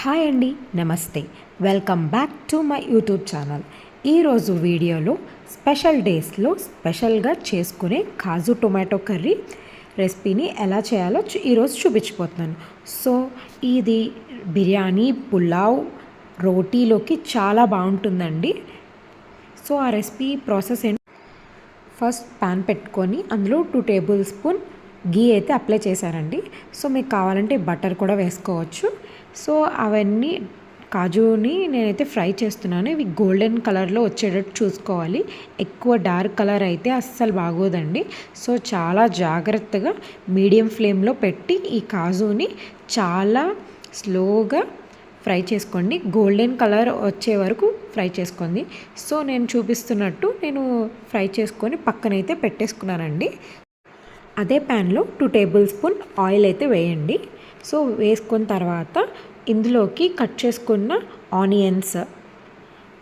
Hi అండి నమస్తే. Welcome back to my YouTube channel. ఈరోజు వీడియోలో స్పెషల్ డేస్లో స్పెషల్గా చేసుకునే కాజు టొమాటో కర్రీ రెసిపీని ఎలా చేయాలో ఈరోజు చూపించిపోతున్నాను సో ఇది బిర్యానీ పులావ్ రోటీలోకి చాలా బాగుంటుందండి. సో ఆ రెసిపీ ప్రాసెస్ ఏంటి ఫస్ట్ ప్యాన్ పెట్టుకొని అందులో టూ టేబుల్ స్పూన్ గీ అయితే అప్లై చేశారండి. సో మీకు కావాలంటే బటర్ కూడా వేసుకోవచ్చు. సో అవన్నీ కాజుని నేనైతే ఫ్రై చేస్తున్నాను. ఇవి గోల్డెన్ కలర్లో వచ్చేటట్టు చూసుకోవాలి. ఎక్కువ డార్క్ కలర్ అయితే అస్సలు బాగోదండి. సో చాలా జాగ్రత్తగా మీడియం ఫ్లేమ్లో పెట్టి ఈ కాజుని చాలా స్లోగా ఫ్రై చేసుకోండి. గోల్డెన్ కలర్ వచ్చే వరకు ఫ్రై చేసుకోండి. సో నేను చూపిస్తున్నట్టు నేను ఫ్రై చేసుకొని పక్కనైతే పెట్టేసుకున్నానండి. అదే ప్యాన్లో టూ టేబుల్ స్పూన్ ఆయిల్ అయితే వేయండి. సో వేసుకున్న తర్వాత ఇందులోకి కట్ చేసుకున్న ఆనియన్స్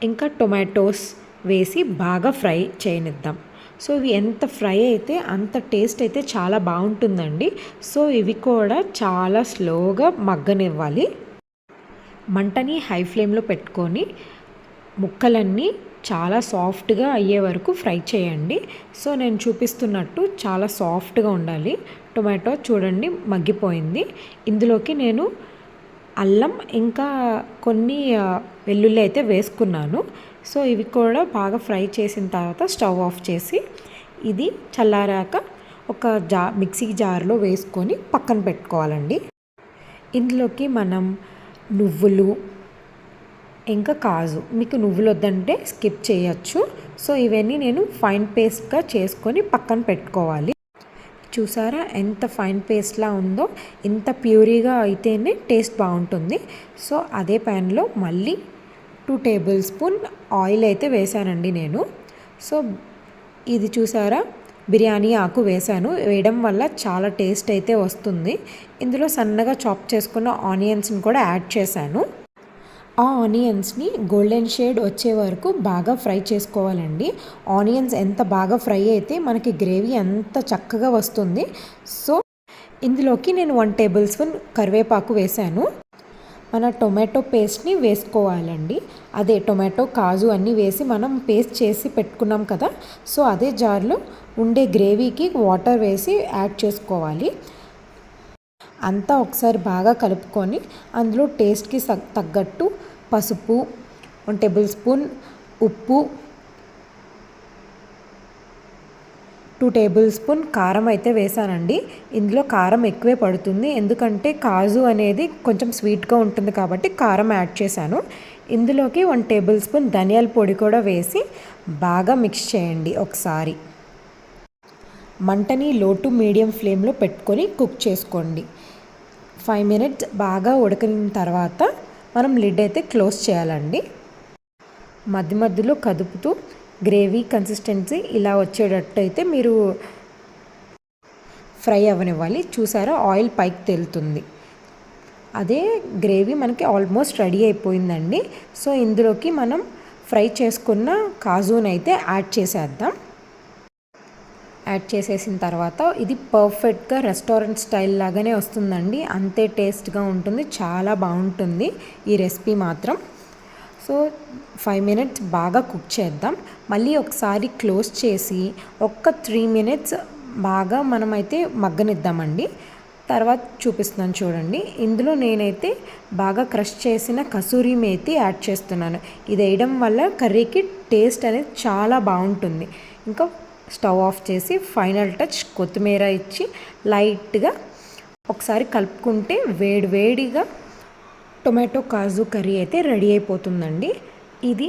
ఇంకా టొమాటోస్ వేసి బాగా ఫ్రై చేయనిద్దాం. సో ఇవి ఎంత ఫ్రై అయితే అంత టేస్ట్ అయితే చాలా బాగుంటుందండి. సో ఇవి కూడా చాలా స్లోగా మగ్గనివ్వాలి. మంటని హై ఫ్లేమ్లో పెట్టుకొని ముక్కలన్నీ చాలా సాఫ్ట్గా అయ్యే వరకు ఫ్రై చేయండి. సో నేను చూపిస్తున్నట్టు చాలా సాఫ్ట్గా ఉండాలి. టొమాటో చూడండి మగ్గిపోయింది. ఇందులోకి నేను అల్లం ఇంకా కొన్ని వెల్లుల్లి అయితే వేసుకున్నాను. సో ఇవి కూడా బాగా ఫ్రై చేసిన తర్వాత స్టవ్ ఆఫ్ చేసి ఇది చల్లారాక ఒక జా మిక్సీ జార్లో వేసుకొని పక్కన పెట్టుకోవాలండి. ఇందులోకి మనం నువ్వులు ఇంకా కాజు. మీకు నువ్వులు వద్దంటే స్కిప్ చేయొచ్చు. సో ఇవన్నీ నేను ఫైన్ పేస్ట్గా చేసుకొని పక్కన పెట్టుకోవాలి. చూసారా ఎంత ఫైన్ పేస్ట్లా ఉందో? ఇంత ప్యూరీగా అయితేనే టేస్ట్ బాగుంటుంది. సో అదే ప్యాన్లో మళ్ళీ టూ టేబుల్ స్పూన్ ఆయిల్ అయితే వేసానండి నేను. సో ఇది చూసారా? బిర్యానీ ఆకు వేసాను వేయడం వల్ల చాలా టేస్ట్ అయితే వస్తుంది. ఇందులో సన్నగా చాప్ చేసుకున్న ఆనియన్స్ని కూడా యాడ్ చేశాను. ఆ ఆనియన్స్ని గోల్డెన్ షేడ్ వచ్చే వరకు బాగా ఫ్రై చేసుకోవాలండి. ఆనియన్స్ ఎంత బాగా ఫ్రై అయితే మనకి గ్రేవీ అంత చక్కగా వస్తుంది. సో ఇందులోకి నేను వన్ టేబుల్ స్పూన్ కరివేపాకు వేశాను. మన టొమాటో పేస్ట్ని వేసుకోవాలండి. అదే టొమాటో కాజు అన్నీ వేసి మనం పేస్ట్ చేసి పెట్టుకున్నాం కదా సో అదే జార్లో ఉండే గ్రేవీకి వాటర్ వేసి యాడ్ చేసుకోవాలి. అంతా ఒకసారి బాగా కలుపుకొని అందులో టేస్ట్కి సగ్- తగ్గట్టు పసుపు వన్ టేబుల్ స్పూన్ ఉప్పు టూ టేబుల్ స్పూన్ కారం అయితే వేసానండి. ఇందులో కారం ఎక్కువే పడుతుంది. ఎందుకంటే కాజు అనేది కొంచెం స్వీట్గా ఉంటుంది కాబట్టి కారం యాడ్ చేశాను. ఇందులోకి వన్ టేబుల్ స్పూన్ ధనియాల పొడి కూడా వేసి బాగా మిక్స్ చేయండి ఒకసారి. మంటని లో టు మీడియం ఫ్లేమ్లో పెట్టుకొని కుక్ చేసుకోండి. ఫైవ్ మినిట్స్ బాగా ఉడకిన తర్వాత మనం లిడ్ అయితే క్లోజ్ చేయాలండి. మధ్య మధ్యలో కదుపుతూ గ్రేవీ కన్సిస్టెన్సీ ఇలా వచ్చేటట్టు అయితే మీరు ఫ్రై అవ్వనివ్వాలి. చూసారా ఆయిల్ పైకి తేలుతుంది. అదే గ్రేవీ మనకి ఆల్మోస్ట్ రెడీ అయిపోయిందండి. సో ఇందులోకి మనం ఫ్రై చేసుకున్న కాజుని అయితే యాడ్ చేసేద్దాం. యాడ్ చేసేసిన తర్వాత ఇది పర్ఫెక్ట్గా రెస్టారెంట్ స్టైల్ లాగానే వస్తుందండి. అంతే టేస్ట్గా ఉంటుంది. చాలా బాగుంటుంది ఈ రెసిపీ మాత్రం. సో ఫైవ్ మినిట్స్ బాగా కుక్ చేద్దాం. మళ్ళీ ఒకసారి క్లోజ్ చేసి ఒక్క త్రీ మినిట్స్ బాగా మనమైతే మగ్గనిద్దామండి. తర్వాత చూపిస్తున్నాను చూడండి. ఇందులో నేనైతే బాగా క్రష్ చేసిన కసూరి మేతి యాడ్ చేస్తున్నాను. ఇది వేయడం వల్ల కర్రీకి టేస్ట్ అనేది చాలా బాగుంటుంది. ఇంకా స్టవ్ ఆఫ్ చేసి ఫైనల్ టచ్ కొత్తిమీర ఇచ్చి లైట్గా ఒకసారి కలుపుకుంటే వేడివేడిగా టొమాటో కాజు కర్రీ అయితే రెడీ అయిపోతుందండి. ఇది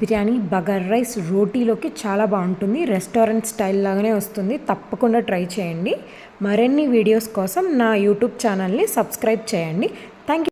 బిర్యానీ బగర్ రైస్ రోటీలోకి చాలా బాగుంటుంది. రెస్టారెంట్ స్టైల్ లాగానే వస్తుంది. తప్పకుండా ట్రై చేయండి. మరిన్ని వీడియోస్ కోసం నా యూట్యూబ్ ఛానల్ని సబ్స్క్రైబ్ చేయండి. Thank you